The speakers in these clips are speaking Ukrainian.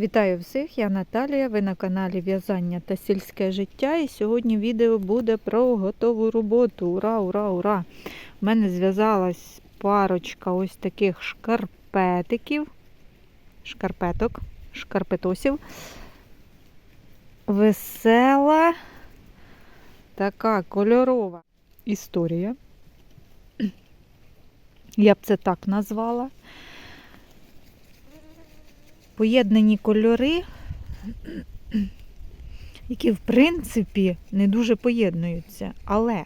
Вітаю всіх, я Наталія. Ви на каналі В'язання та сільське життя. І сьогодні відео буде про готову роботу. Ура, ура, ура! У мене зв'язалась парочка ось таких шкарпетиків, шкарпеток, шкарпетосів. Весела, така кольорова історія. Я б це так назвала поєднані кольори, які, в принципі, не дуже поєднуються. Але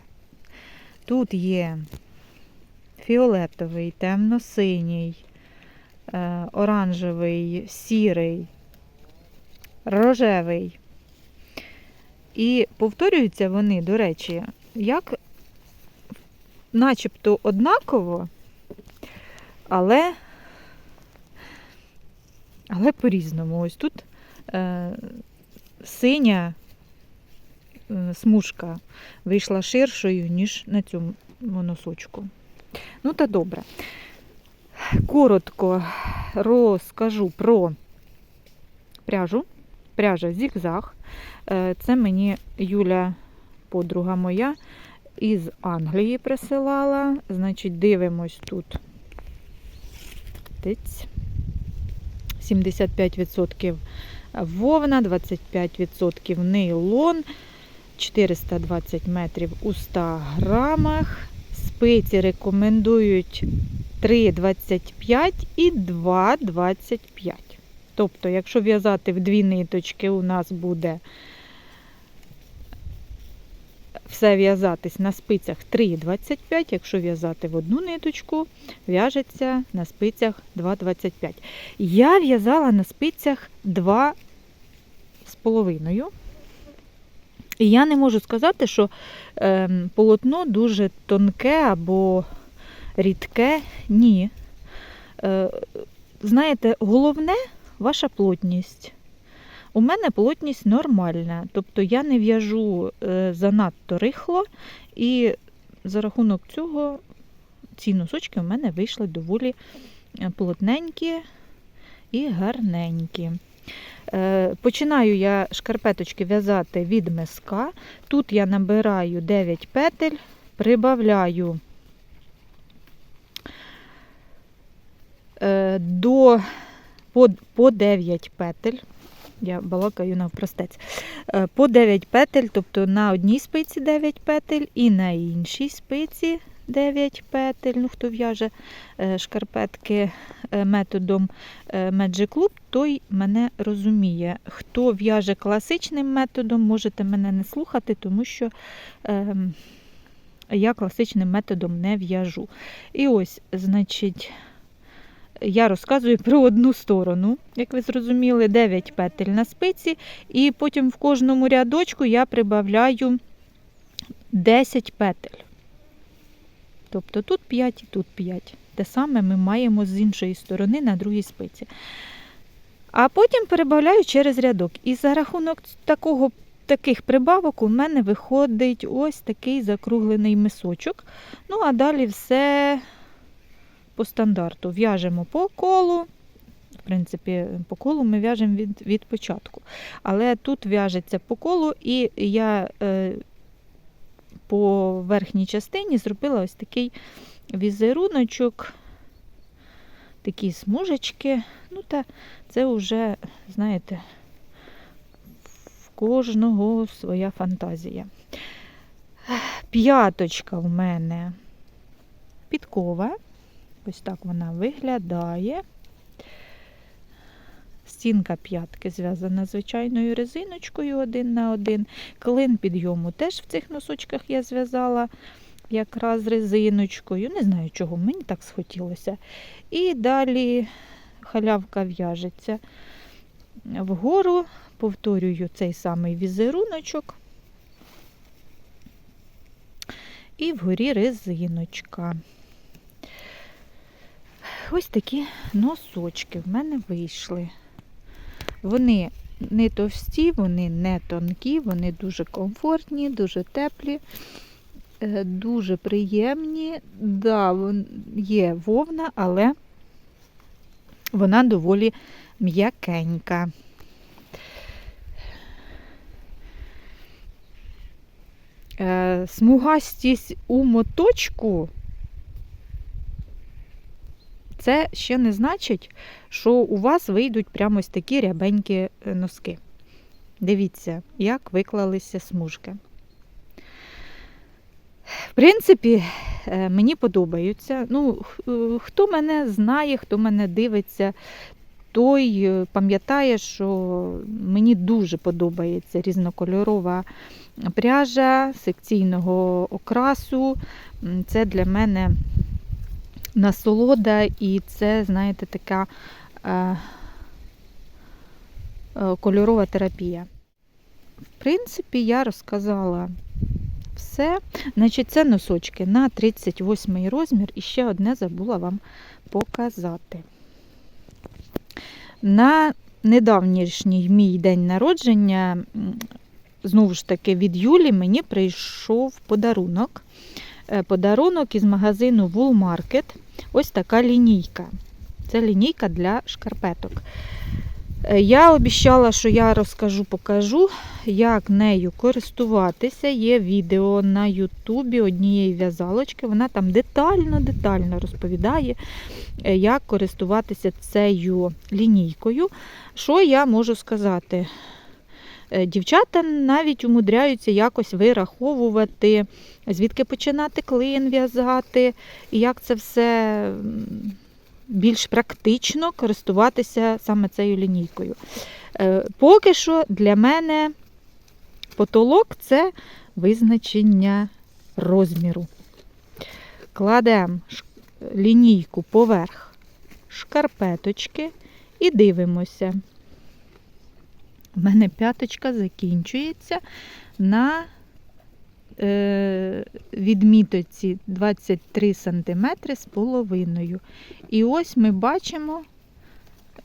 тут є фіолетовий, темно-синій, е, оранжевий, сірий, рожевий. І повторюються вони, до речі, як начебто однаково, але але по-різному. Ось тут е, синя е, смужка вийшла ширшою, ніж на цьому носочку. Ну, та добре. Коротко розкажу про пряжу. Пряжа зігзаг. Е, це мені Юля, подруга моя, із Англії присилала. Значить, дивимось тут. Тиць. 75% вовна, 25% нейлон, 420 метрів у 100 грамах. Спиці рекомендують 3,25 і 2,25. Тобто, якщо в'язати в дві ниточки, у нас буде все в'язатись на спицях 3,25, якщо в'язати в одну ниточку, в'яжеться на спицях 2,25. Я в'язала на спицях 2,5. І я не можу сказати, що е, полотно дуже тонке або рідке. Ні. Е, знаєте, головне ваша плотність. У мене плотність нормальна, тобто я не в'яжу е, занадто рихло, і за рахунок цього ці носочки у мене вийшли доволі е, плотненькі і гарненькі. Е, починаю я шкарпеточки в'язати від миска. Тут я набираю 9 петель, прибавляю до по, по 9 петель. Я балакаю навпростець. Е, по 9 петель, тобто на одній спиці 9 петель і на іншій спиці 9 петель. Ну, Хто в'яже е, шкарпетки е, методом Magic Loop, той мене розуміє. Хто в'яже класичним методом, можете мене не слухати, тому що ем, я класичним методом не в'яжу. І ось, значить я розказую про одну сторону, як ви зрозуміли, 9 петель на спиці, і потім в кожному рядочку я прибавляю 10 петель. Тобто тут 5 і тут 5. Те саме ми маємо з іншої сторони на другій спиці. А потім перебавляю через рядок. І за рахунок такого, таких прибавок у мене виходить ось такий закруглений мисочок. Ну, а далі все по стандарту. В'яжемо по колу. В принципі, по колу ми в'яжемо від від початку. Але тут в'яжеться по колу, і я е, по верхній частині зробила ось такий візеруночок, такі смужечки. Ну, та це вже, знаєте, в кожного своя фантазія. П'яточка в мене підкова. Ось так вона виглядає. Стінка п'ятки зв'язана звичайною резиночкою один на один. Клин підйому теж в цих носочках я зв'язала якраз резиночкою. Не знаю, чого, мені так схотілося. І далі халявка в'яжеться вгору, повторюю цей самий візеруночок. І вгорі резиночка. Ось такі носочки в мене вийшли. Вони не товсті, вони не тонкі, вони дуже комфортні, дуже теплі, е, дуже приємні. Да, є вовна, але Вона доволі м'якенька. Е, Смугастість у моточку це ще не значить, що у вас вийдуть прямо ось такі рябенькі е, носки. Дивіться, як виклалися смужки. В принципі, е, мені подобаються. Ну, е, хто мене знає, хто мене дивиться, той пам'ятає, що мені дуже подобається різнокольорова пряжа секційного окрасу. Це для мене насолода, і це, знаєте, така е, е, кольорова терапія. В принципі, я розказала все. Значить, це носочки на 38 розмір. І ще одне забула вам показати. На недавнішній мій день народження, знову ж таки, від Юлі мені прийшов подарунок. Е, Подарунок із магазину Wool Market. Ось така лінійка. Це лінійка для шкарпеток. Е, Я обіцяла, що я розкажу, покажу, як нею користуватися. Є відео на Ютубі однієї в'язалочки. Вона там детально-детально розповідає, е, як користуватися цією лінійкою. Що я можу сказати? Е, Дівчата навіть умудряються якось вираховувати, звідки починати клин в'язати, і як це все більш практично користуватися саме цією лінійкою. Е, Поки що для мене потолок це визначення розміру. Кладемо лінійку поверх шкарпеточки і дивимося. У мене п'яточка закінчується на е, відмітоці 23 см з половиною. І ось ми бачимо,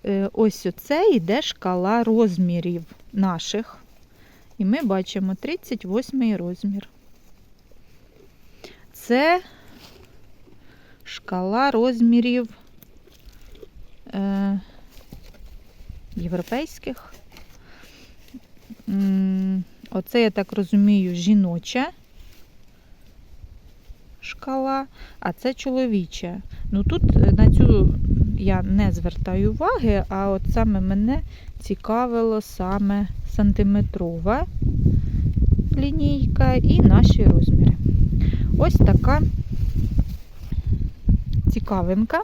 е, ось оце йде шкала розмірів наших. І ми бачимо 38 розмір. Це шкала розмірів е, європейських. Оце, я так розумію, жіноча шкала, а це чоловіча. Ну тут е, на цю я не звертаю уваги, а от саме мене цікавило саме сантиметрова лінійка і наші розміри. Ось така цікавинка.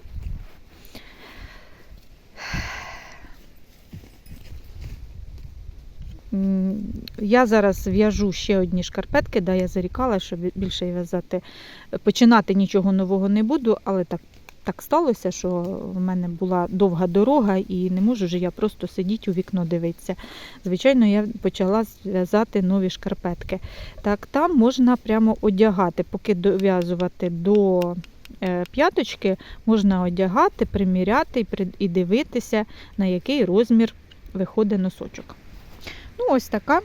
Я зараз в'яжу ще одні шкарпетки, да, я зарікала, що більше в'язати. Починати нічого нового не буду, але так, так сталося, що в мене була довга дорога і не можу же я просто сидіти у вікно дивитися. Звичайно, я почала зв'язати нові шкарпетки. Так, там можна прямо одягати, поки дов'язувати до е, п'яточки, можна одягати, приміряти і дивитися, на який розмір виходить носочок. Ну, ось така.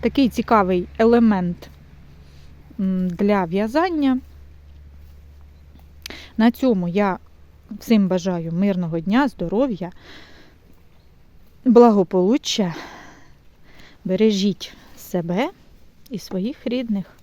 Такий цікавий елемент для в'язання. На цьому я всім бажаю мирного дня, здоров'я, благополуччя. Бережіть себе і своїх рідних.